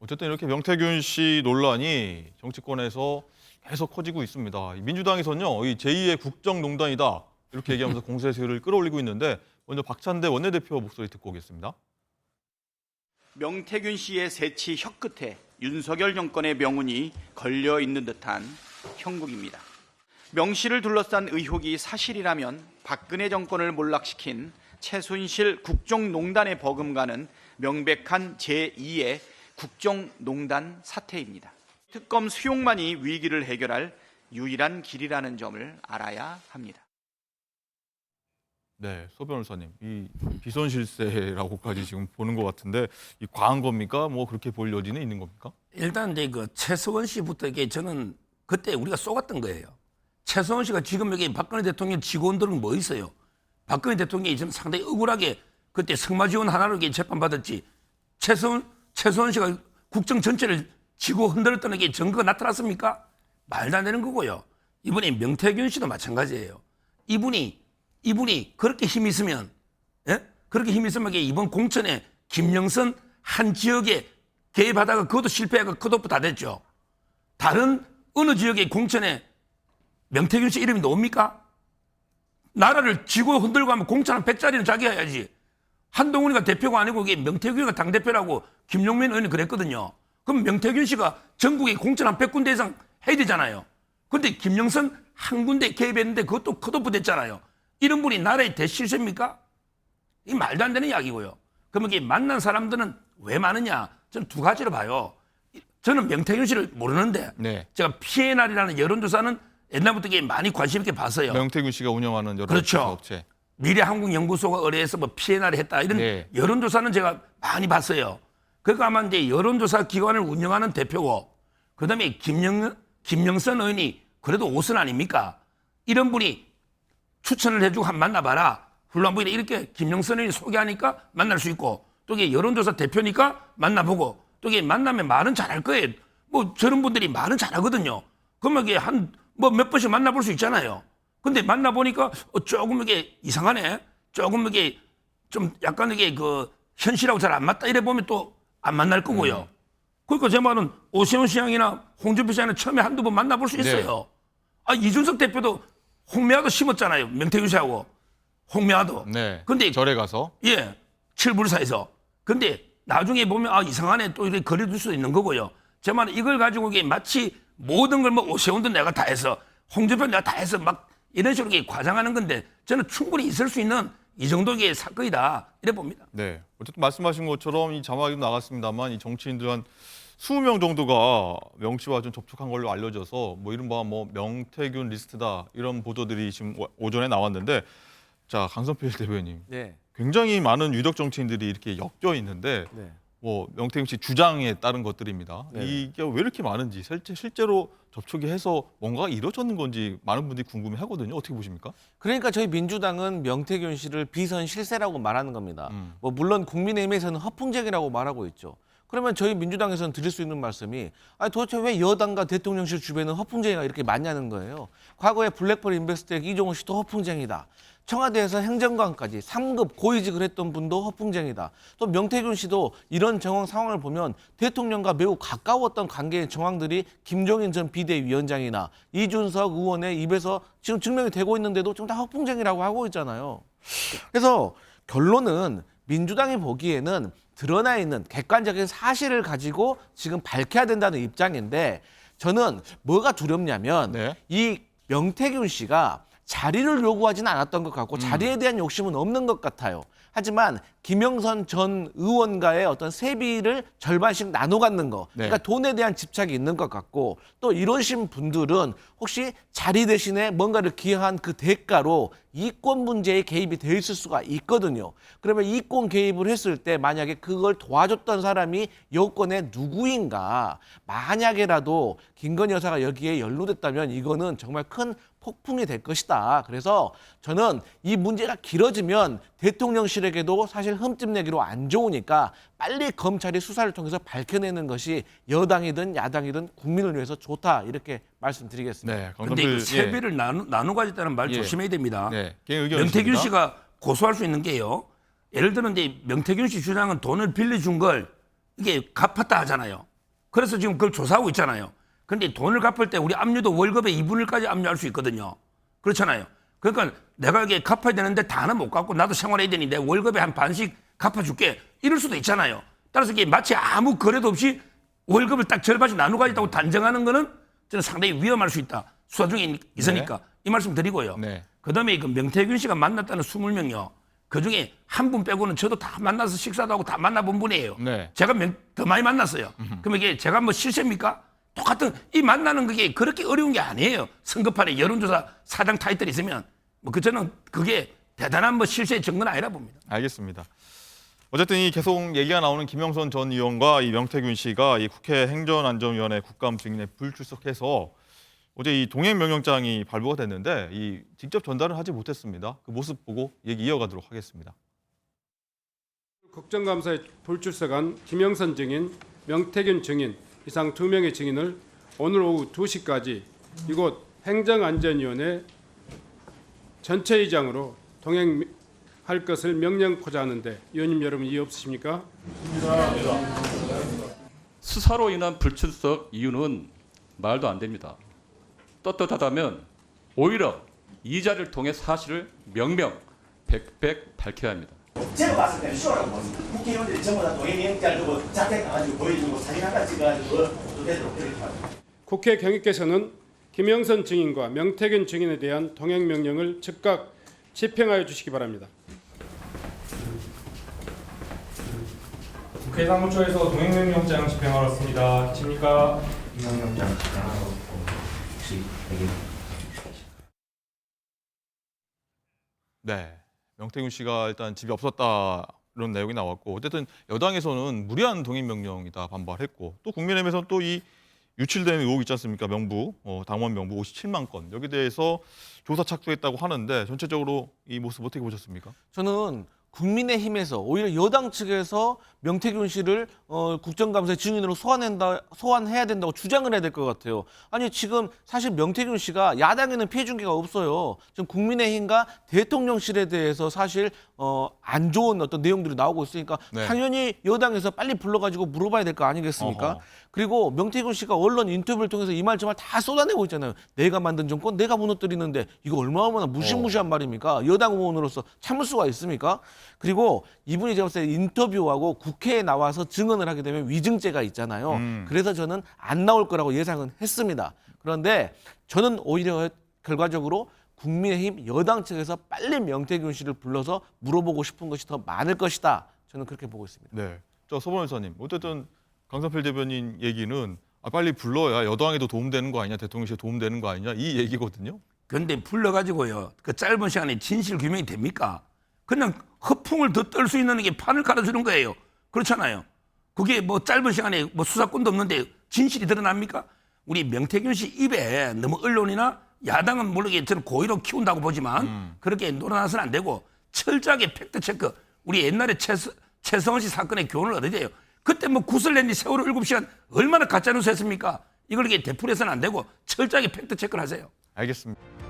어쨌든 이렇게 명태균 씨 논란이 정치권에서 계속 커지고 있습니다. 이 민주당에서는요, 이 제2의 국정농단이다 이렇게 얘기하면서 공세세를 끌어올리고 있는데 먼저 박찬대 원내대표 목소리 듣고 오겠습니다. 명태균 씨의 세치 혀끝에 윤석열 정권의 명운이 걸려 있는 듯한 형국입니다. 명 씨를 둘러싼 의혹이 사실이라면 박근혜 정권을 몰락시킨 최순실 국정농단에 버금가는 명백한 제2의 국정농단 사태입니다. 특검 수용만이 위기를 해결할 유일한 길이라는 점을 알아야 합니다. 네, 소 변호사님, 이 비선 실세라고까지 지금 보는 것 같은데 이 과한 겁니까? 뭐 그렇게 볼 여지는 있는 겁니까? 일단 이제 그 최서원 씨부터 이게 저는 그때 우리가 쏘았던 거예요. 최서원 씨가 지금 여기 박근혜 대통령 직원들은 뭐 있어요? 박근혜 대통령이 지금 상당히 억울하게 그때 승마 지원 하나로 재판 받았지. 최서원 최서원 씨가 국정 전체를 지고 흔들었던 게 증거가 나타났습니까? 말도 안 되는 거고요. 이번에 명태균 씨도 마찬가지예요. 이분이 이분이 그렇게 힘 있으면 예? 그렇게 힘 있으면 이번 공천에 김영선 한 지역에 개입하다가 그것도 실패하고 컷오프 다 됐죠. 다른 어느 지역의 공천에 명태균 씨 이름이 나옵니까? 나라를 지고 흔들고 하면 공천 한 100짜리는 자기가 해야지. 한동훈이가 대표가 아니고 이게 명태균이가 당대표라고 김용민 의원이 그랬거든요. 그럼 명태균 씨가 전국에 공천 한 100군데 이상 해야 되잖아요. 근데 김영선 한 군데 개입했는데 그것도 컷오프 됐잖아요. 이런 분이 나라의 대실세입니까? 이 말도 안 되는 이야기고요. 그러면 이게 만난 사람들은 왜 많으냐? 저는 두 가지로 봐요. 저는 명태균 씨를 모르는데 네. 제가 피해 날이라는 여론조사는 옛날부터 이게 많이 관심 있게 봤어요. 명태균 씨가 운영하는 여러 그렇죠. 업체. 미래한국연구소가 의뢰해서 뭐 피해 날이 했다 이런 네. 여론조사는 제가 많이 봤어요. 그러니까 아마 이제 여론조사 기관을 운영하는 대표고 그다음에 김영 김영선 의원이 그래도 옷은 아닙니까? 이런 분이 추천을 해주고 한번 만나봐라. 분이 이렇게 김영선 의원이 소개하니까 만날 수 있고 또 이게 여론조사 대표니까 만나보고 또 이게 만나면 말은 잘할 거예요. 뭐 저런 분들이 말은 잘하거든요. 그러면 이게 한 뭐 몇 번씩 만나볼 수 있잖아요. 근데 만나보니까 어, 조금 이게 이상하네. 조금 이게 좀 약간 이게 그 현실하고 잘 안 맞다 이래 보면 또 안 만날 거고요. 그러니까 제 말은 오세훈 시장이나 홍준표 시장은 처음에 한두 번 만나볼 수 있어요. 아 이준석 대표도 홍미화도 심었잖아요. 명태균 씨하고 홍미화도. 네. 근데 절에 가서 예, 칠불사에서. 근데 나중에 보면 아 이상하네 또 이렇게 거래될 수도 있는 거고요. 제 말은 이걸 가지고 이게 마치 모든 걸 뭐 오세훈도 내가 다 해서 홍준표 내가 다 해서 막 이런 식으로 과장하는 건데 저는 충분히 있을 수 있는 이 정도의 사건이다 이래 봅니다. 네. 어쨌든 말씀하신 것처럼 이 자막에도 나갔습니다만 이 정치인들 한 20명 정도가 명 씨와 좀 접촉한 걸로 알려져서 뭐 이른바 뭐 명태균 리스트다 이런 보도들이 지금 오- 오전에 나왔는데 자 강선필 대표님 네. 굉장히 많은 유력 정치인들이 이렇게 엮여 있는데 네. 뭐 명태균 씨 주장에 따른 것들입니다. 네. 이게 왜 이렇게 많은지 실제 실제로 접촉이 해서 뭔가 이루어졌는 건지 많은 분들이 궁금해하거든요. 어떻게 보십니까? 그러니까 저희 민주당은 명태균 씨를 비선 실세라고 말하는 겁니다. 음. 뭐 물론 국민의힘에서는 허풍쟁이라고 말하고 있죠. 그러면 저희 민주당에서는 드릴 수 있는 말씀이 아니 도대체 왜 여당과 대통령실 주변은 허풍쟁이가 이렇게 많냐는 거예요. 과거에 블랙펄 인베스트의 이종호 씨도 허풍쟁이다. 청와대에서 행정관까지 3급 고위직을 했던 분도 허풍쟁이다. 또 명태균 씨도 이런 정황 상황을 보면 대통령과 매우 가까웠던 관계의 정황들이 김종인 전 비대위원장이나 이준석 의원의 입에서 지금 증명이 되고 있는데도 지금 다 허풍쟁이라고 하고 있잖아요. 그래서 결론은 민주당이 보기에는 드러나 있는 객관적인 사실을 가지고 지금 밝혀야 된다는 입장인데 저는 뭐가 두렵냐면 네. 이 명태균 씨가 자리를 요구하지는 않았던 것 같고 자리에 대한 욕심은 없는 것 같아요. 하지만 김영선 전 의원과의 어떤 세비를 절반씩 나눠 갖는 거, 네. 그러니까 돈에 대한 집착이 있는 것 같고 또 이러신 분들은 혹시 자리 대신에 뭔가를 기여한 그 대가로 이권 문제에 개입이 돼 있을 수가 있거든요. 그러면 이권 개입을 했을 때 만약에 그걸 도와줬던 사람이 여권의 누구인가 만약에라도 김건희 여사가 여기에 연루됐다면 이거는 정말 큰 폭풍이 될 것이다. 그래서 저는 이 문제가 길어지면 대통령실에게도 사실 흠집 내기로 안 좋으니까 빨리 검찰이 수사를 통해서 밝혀내는 것이 여당이든 야당이든 국민을 위해서 좋다. 이렇게 말씀드리겠습니다. 네. 근데 그 세비를 나누, 나누 가졌다는 말 예. 조심해야 됩니다. 네. 명태균. 씨가 고소할 수 있는 게요. 예를 들어 이제 명태균 씨 주장은 돈을 빌려준 걸 이게 갚았다 하잖아요. 그래서 지금 그걸 조사하고 있잖아요. 근데 돈을 갚을 때 우리 압류도 월급의 2분의 1까지 압류할 수 있거든요. 그렇잖아요. 그러니까 내가 이게 갚아야 되는데 다는 못 갚고 나도 생활해야 되니 내 월급의 한 반씩 갚아줄게. 이럴 수도 있잖아요. 따라서 이게 마치 아무 거래도 없이 월급을 딱 절반씩 나누고 있다고 단정하는 거는 저는 상당히 위험할 수 있다. 수사 중에 있으니까 이 말씀 드리고요. 네. 그 다음에 그 명태균 씨가 만났다는 20명요. 그 중에 한 분 빼고는 저도 다 만나서 식사도 하고 다 만나본 분이에요. 네. 제가 명- 더 많이 만났어요. 그럼 이게 제가 뭐 실세입니까? 똑같은 이 만나는 그게 그렇게 어려운 게 아니에요. 선거판에 여론조사 사장 타이틀 있으면 뭐그 저는 그게 대단한 뭐 실세의 증거는 아니라 봅니다. 알겠습니다. 어쨌든 이 계속 얘기가 나오는 김영선 전 의원과 이 명태균 씨가 이 국회 행정안전위원회 국감 증인에 불출석해서 어제 이 동행 명령장이 발부가 됐는데 이 직접 전달을 하지 못했습니다. 그 모습 보고 얘기 이어가도록 하겠습니다. 국정감사에 불출석한 김영선 증인, 명태균 증인 이상 두 명의 증인을 오늘 오후 2시까지 이곳 행정안전위원회 전체 의장으로 동행할 것을 명령코자 하는데 의원님 여러분 이해 없으십니까? 수사로 인한 불출석 이유는 말도 안 됩니다. 떳떳하다면 오히려 이 자리를 통해 사실을 명명 백백 밝혀야 합니다. 제가 봤을 때는 쇼라고 봅니다. 국회의원들이 전부 다 동행 영장 두고 자택 가가지고 보여주고 사진 하나 찍어가지고 또 되도록 그렇게 합니다. 국회 경위께서는 김영선 증인과 명태균 증인에 대한 동행 명령을 즉각 집행하여 주시기 바랍니다. 국회 사무처에서 동행명령장 집행하러 왔습니다. 집니까? 네. 명태균 씨가 일단 집이 없었다 이런 내용이 나왔고 어쨌든 여당에서는 무리한 동행 명령이다 반발했고 또 국민의힘에서는 또 이 유출된 의혹 있지 않습니까 명부 어, 당원 명부 57만 건 여기 대해서 조사 착수했다고 하는데 전체적으로 이 모습 어떻게 보셨습니까? 저는 국민의힘에서 오히려 여당 측에서 명태균 씨를 어, 국정감사의 증인으로 소환한다, 소환해야 된다고 주장을 해야 될 것 같아요. 아니 지금 사실 명태균 씨가 야당에는 피해 준 게가 없어요. 지금 국민의힘과 대통령실에 대해서 사실 어, 안 좋은 어떤 내용들이 나오고 있으니까 네. 당연히 여당에서 빨리 불러가지고 물어봐야 될 거 아니겠습니까? 어허. 그리고 명태균 씨가 언론 인터뷰를 통해서 이 말 저말 다 쏟아내고 있잖아요. 내가 만든 정권 내가 무너뜨리는데 이거 얼마나 무시무시한 말입니까? 여당 의원으로서 참을 수가 있습니까? 그리고 이분이 제가 봤을 때 인터뷰하고 국회에 나와서 증언을 하게 되면 위증죄가 있잖아요. 음. 그래서 저는 안 나올 거라고 예상은 했습니다. 그런데 저는 오히려 결과적으로 국민의힘 여당 측에서 빨리 명태균 씨를 불러서 물어보고 싶은 것이 더 많을 것이다. 저는 그렇게 보고 있습니다. 네. 저 서번 의사님 어쨌든 강산필 대변인 얘기는 아, 빨리 불러야 여당에도 도움되는 거 아니냐 대통령실에 도움되는 거 아니냐 이 얘기거든요. 그런데 불러가지고요. 그 짧은 시간에 진실 규명이 됩니까? 그냥 허풍을 더 떨 수 있는 게 판을 깔아주는 거예요. 그렇잖아요. 그게 뭐 짧은 시간에 뭐 수사권도 없는데 진실이 드러납니까? 우리 명태균 씨 입에 너무 언론이나 야당은 모르게 저는 고의로 키운다고 보지만 그렇게 놀아나서는 안 되고 철저하게 팩트 체크. 우리 옛날에 최서, 최성원 씨 사건의 교훈을 얻어야 돼요. 그때 뭐 구슬 낸뒤 세월호 7시간 얼마나 가짜뉴스 했습니까? 이걸 이게 되풀이해서는 안 되고 철저하게 팩트 체크를 하세요. 알겠습니다.